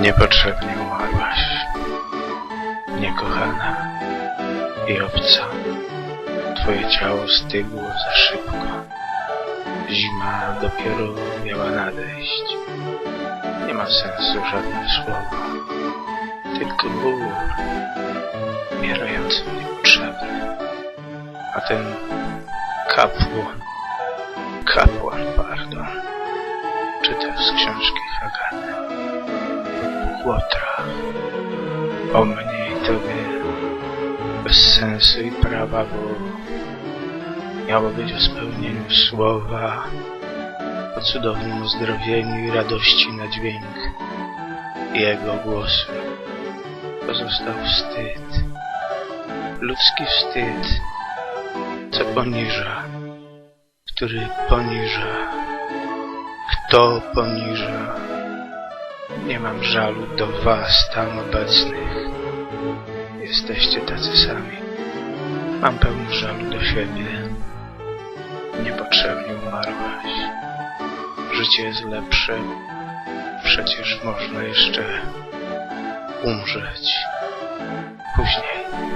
Niepotrzebnie umarłaś. Niekochana i obca. Twoje ciało stygło za szybko. Zima dopiero miała nadejść. Nie ma sensu żadne słowa. Tylko ból. Umierający niepotrzebny. A ten kapłan, kapłan, pardon, czytał z książki Hagany. Łotra. O mnie i tobie bez sensu i prawa, bo miało być o spełnieniu słowa, o cudownym uzdrowieniu i radości na dźwięk jego głosu. Pozostał wstyd, ludzki wstyd, co poniża, który poniża, kto poniża. Nie mam żalu do was tam obecnych. Jesteście tacy sami. Mam pełno żalu do siebie. Niepotrzebnie umarłaś. Życie jest lepsze. Przecież można jeszcze umrzeć. Później.